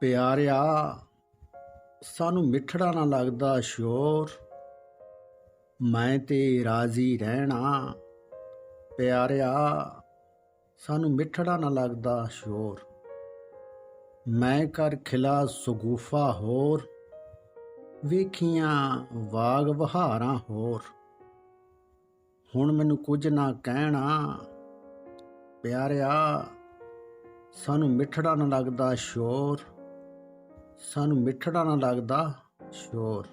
ਪਿਆਰਿਆ, ਸਾਨੂੰ ਮਿੱਠੜਾ ਨਾ ਲੱਗਦਾ ਸ਼ੋਰ। ਮੈਂ ਤੇ ਰਾਜ਼ੀ ਰਹਿਣਾ। ਪਿਆਰਿਆ, ਸਾਨੂੰ ਮਿੱਠੜਾ ਨਾ ਲੱਗਦਾ ਸ਼ੋਰ। ਮੈਂ ਕਰ ਖਿਲਾ ਸੁਗੂਫਾ ਹੋਰ। ਵੇਖੀਆਂ ਵਾਗ ਵਹਾਰਾਂ ਹੋਰ। ਹੁਣ ਮੈਨੂੰ ਕੁਝ ਨਾ ਕਹਿਣਾ। ਪਿਆਰਿਆ, ਸਾਨੂੰ ਮਿੱਠੜਾ ਨਾ ਲੱਗਦਾ ਸ਼ੋਰ। ਸਾਨੂੰ ਮਿੱਠੜਾ ਨਾ ਲੱਗਦਾ, ਸ਼ੋਰ।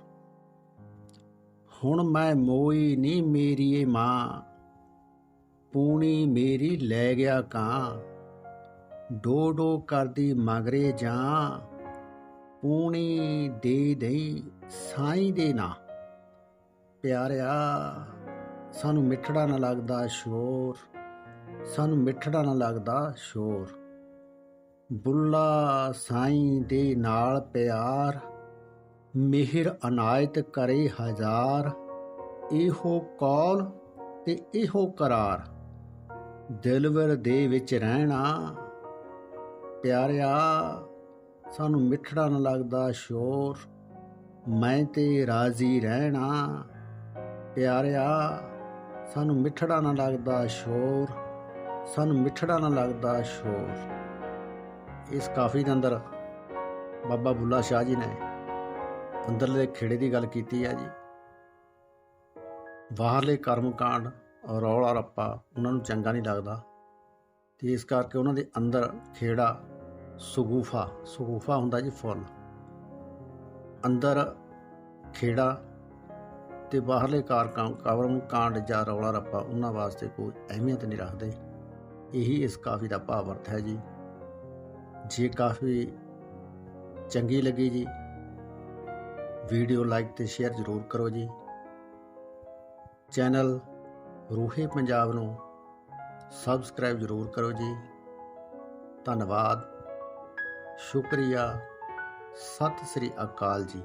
ਹੁਣ ਮੈਂ ਮੋਈ ਨਹੀਂ ਮੇਰੀ ਏ ਮਾਂ, ਪੂਣੀ ਮੇਰੀ ਲੈ ਗਿਆ ਕਾਂ। ਡੋ ਡੋ ਕਰਦੀ ਮਗਰੇ ਜਾਂ, ਪੂਣੀ ਦੇ ਦੇਈ ਸਾਈਂ ਦੇ ਨਾ। ਪਿਆਰਿਆ, ਸਾਨੂੰ ਮਿੱਠੜਾ ਨਾ ਲੱਗਦਾ, ਸ਼ੋਰ। ਸਾਨੂੰ ਮਿੱਠੜਾ ਨਾ ਲੱਗਦਾ, ਸ਼ੋਰ। ਬੁੱਲਾ ਸਾਈਂ ਦੇ ਨਾਲ ਪਿਆਰ, ਮਿਹਰ ਅਨਾਇਤ ਕਰੇ ਹਜ਼ਾਰ। ਇਹੋ ਕੌਲ ਤੇ ਇਹੋ ਕਰਾਰ, ਦਿਲਵਰ ਦੇ ਵਿੱਚ ਰਹਿਣਾ। ਪਿਆਰਿਆ, ਸਾਨੂੰ ਮਿੱਠੜਾ ਨਾ ਲੱਗਦਾ ਸ਼ੋਰ, ਮੈਂ ਤੇ ਰਾਜ਼ੀ ਰਹਿਣਾ। ਪਿਆਰਿਆ, ਸਾਨੂੰ ਮਿੱਠੜਾ ਨਾ ਲੱਗਦਾ ਸ਼ੋਰ, ਸਾਨੂੰ ਮਿੱਠੜਾ ਨਾ ਲੱਗਦਾ ਸ਼ੋਰ। ਇਸ ਕਾਫੀ ਦੇ ਅੰਦਰ ਬਾਬਾ ਬੁੱਲਾ ਸ਼ਾਹ ਜੀ ਨੇ ਅੰਦਰਲੇ ਖੇੜੇ ਦੀ ਗੱਲ ਕੀਤੀ ਹੈ ਜੀ। ਬਾਹਰਲੇ ਕਰਮਕਾਂਡ, ਰੌਲਾ ਰੱਪਾ ਉਹਨਾਂ ਨੂੰ ਚੰਗਾ ਨਹੀਂ ਲੱਗਦਾ ਤੇ ਇਸ ਕਰਕੇ ਉਹਨਾਂ ਦੇ ਅੰਦਰ ਖੇੜਾ ਸੁਗੂਫਾ ਸੁਗੂਫਾ ਹੁੰਦਾ ਜੀ ਫੁੱਲ। ਅੰਦਰ ਖੇੜਾ ਤੇ ਬਾਹਰਲੇ ਕਾਰਕਾਂ ਕਵਰਮ ਕਾਂਡ ਜਾਂ ਰੌਲਾ ਰੱਪਾ ਉਹਨਾਂ ਵਾਸਤੇ ਕੋਈ ਅਹਿਮੀਅਤ ਨਹੀਂ ਰੱਖਦੇ। ਇਹੀ ਇਸ ਕਾਫੀ ਦਾ ਭਾਵ ਅਰਥ ਹੈ ਜੀ। ਜੇ, ਕਾਫੀ ਚੰਗੀ ਲੱਗੀ ਜੀ। ਵੀਡੀਓ ਲਾਈਕ ਤੇ ਸ਼ੇਅਰ ਜ਼ਰੂਰ ਕਰੋ ਜੀ। ਚੈਨਲ ਰੂਹੇ ਪੰਜਾਬ ਨੂੰ ਸਬਸਕ੍ਰਾਈਬ ਜ਼ਰੂਰ ਕਰੋ ਜੀ। ਧੰਨਵਾਦ। ਸ਼ੁਕਰੀਆ। ਸਤਿ ਸ੍ਰੀ ਅਕਾਲ ਜੀ।